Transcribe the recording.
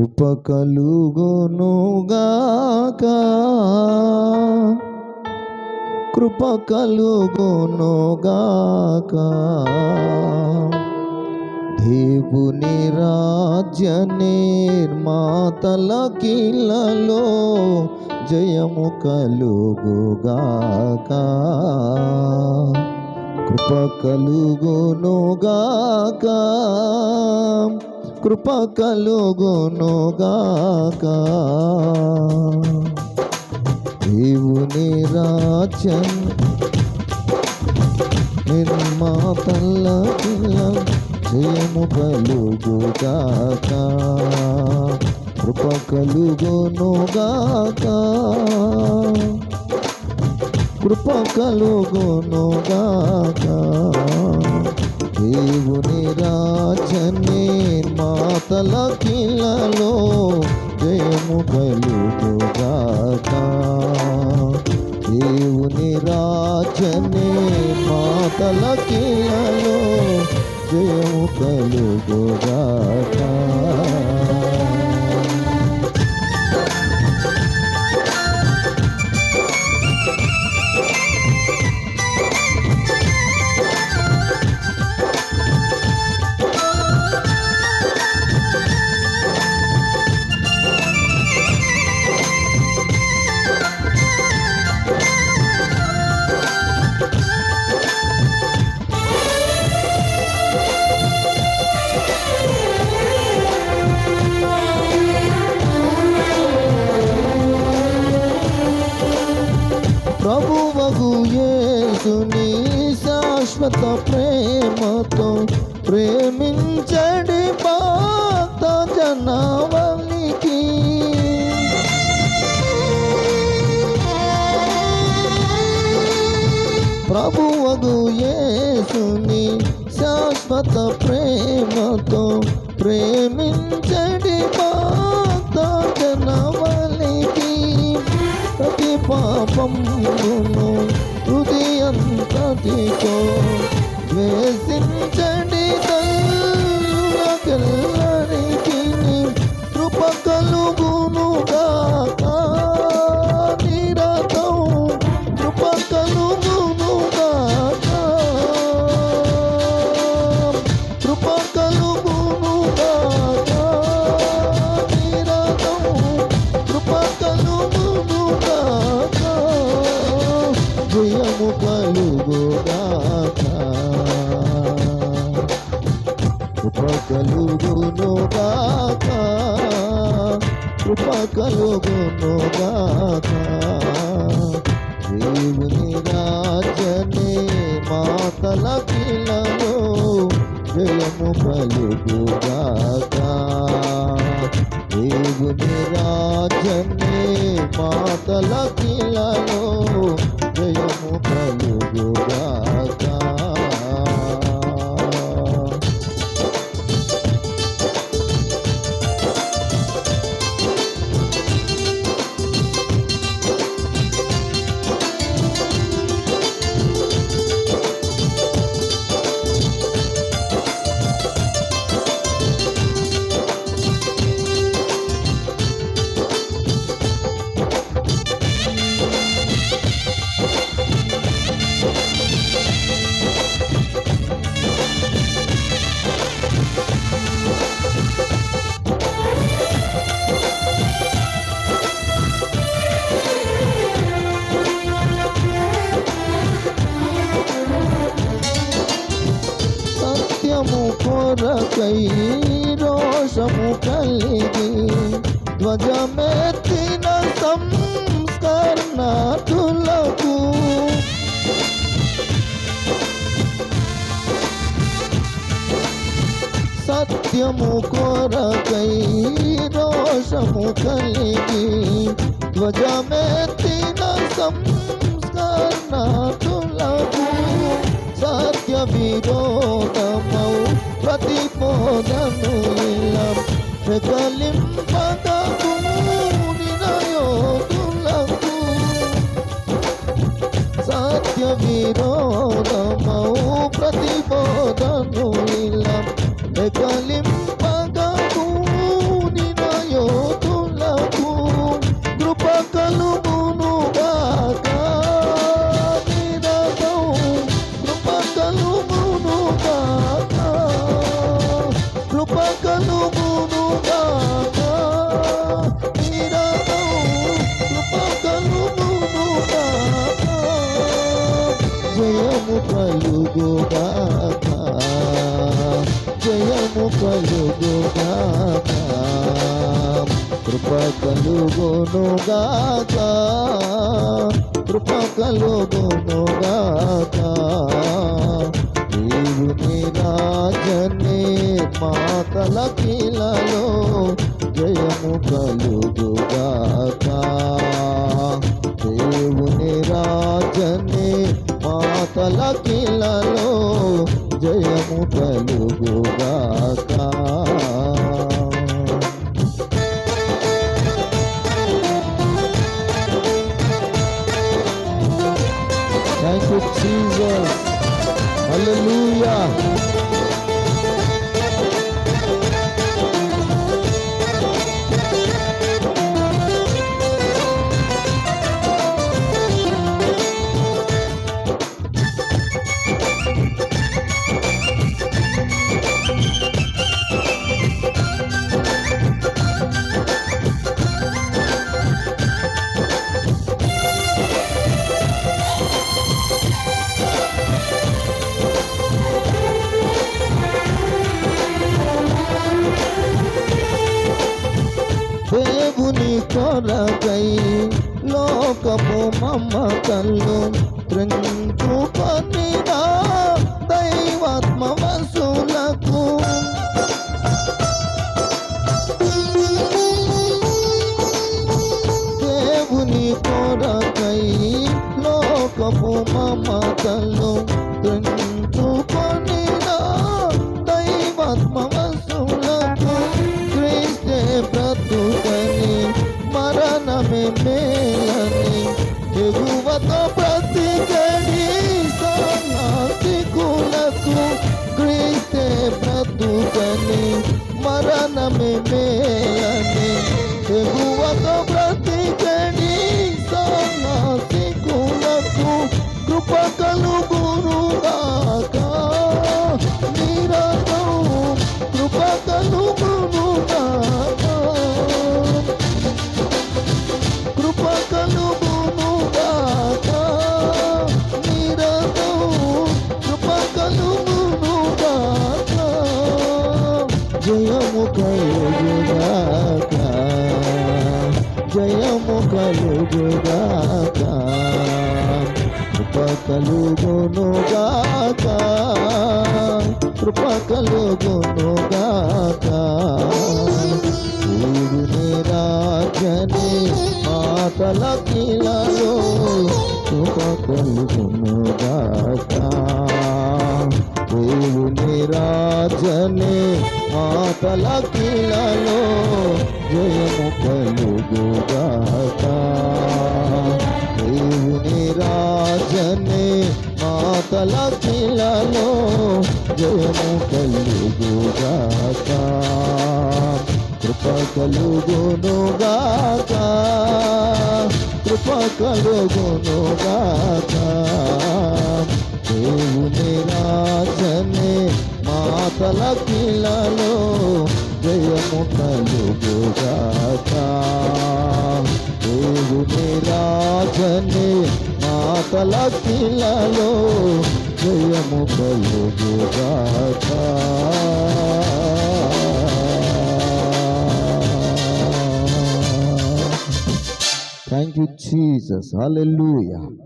కృప కలుగునుగాక. కృప కలుగునుగాక. దేవుని రాజ్య నిర్మాతల జయము కలుగుగాక. కృప కలుగునుగాక. కృప కలుగునుగాక దేవుని రాజ్యం నిర్మాతల కిలం జయము కలుగుగాక. కృప కలుగునుగాక కృప కలుగునుగాక దేవుని రాజనే మాతల కిలలో జయము కలుగుగాక దేవుని రాజనే మాతల కిలలో జయము కలుగుగాక శాశ్వత ప్రేమతో ప్రేమించడి పాత జనావళికి. ప్రభువగు యేసుని శాశ్వత ప్రేమతో ప్రేమించడి పాత జనవలికి ప్రతి పాపమును హృదయంతటితో ద్వేషించండి తల్లకెల్లరికి కృప కలుగునుగాక కృప కలుగునుగాక దేవుని రాజనే మాతల కిలలో జయము కలుగు కలుగుగాక దేవుని రాజనే మాతల కిలలో. కొరకై రోషము కలిగి ధ్వజమెత్తిన సంస్కరణతులకు సత్యము కొరకై రోషము కలిగి ధ్వజమెత్తిన సంస్కరణతులకు సత్య విరోధము ప్రతిపోదను ఇలం ప్రకలింపదకు నిరయోధులకు సత్య విరోధమౌ ప్రతి కలుగుగాక జయము కలుగుగాక కృప కలుగునుగాక కృప మాతల కిలలో జయము కలుగుగాక దేవుని రాజనే మాతల కీలలో జయము కలుగుగాక Thank you, Jesus. Hallelujah. కొరకై లోకపు మమ్మ కళ్ళు త్రించుకొనిగా దైవాత్మ మేలని ఎగువతో ప్రతి గడి సన్నాసికులకు క్రీస్తే బ్రతుకని మరణమే మేలని. ఎగువతో ప్రతి గడి సన్నాసికులకు కృప కలుగు కలుగుగాక కృప కలుగునుగాక కృప కలుగునుగాక దేవుని రాజని మాతల కిలలో కృప కలుగునుగాక దేవుని రాజని మాటల కిలలో జయము కలుగుగాక దేవుని రాజనే మాటల కిలలో జయము కలుగుగాక కృప కలుగునుగాక కృప కలుగునుగాక మాతల కిలలో జయము కలుగుగాక దేవుని రాజనే మాతల కిలలో జయము కలుగుగాక థ్యాంక్ యూ Jesus. Hallelujah.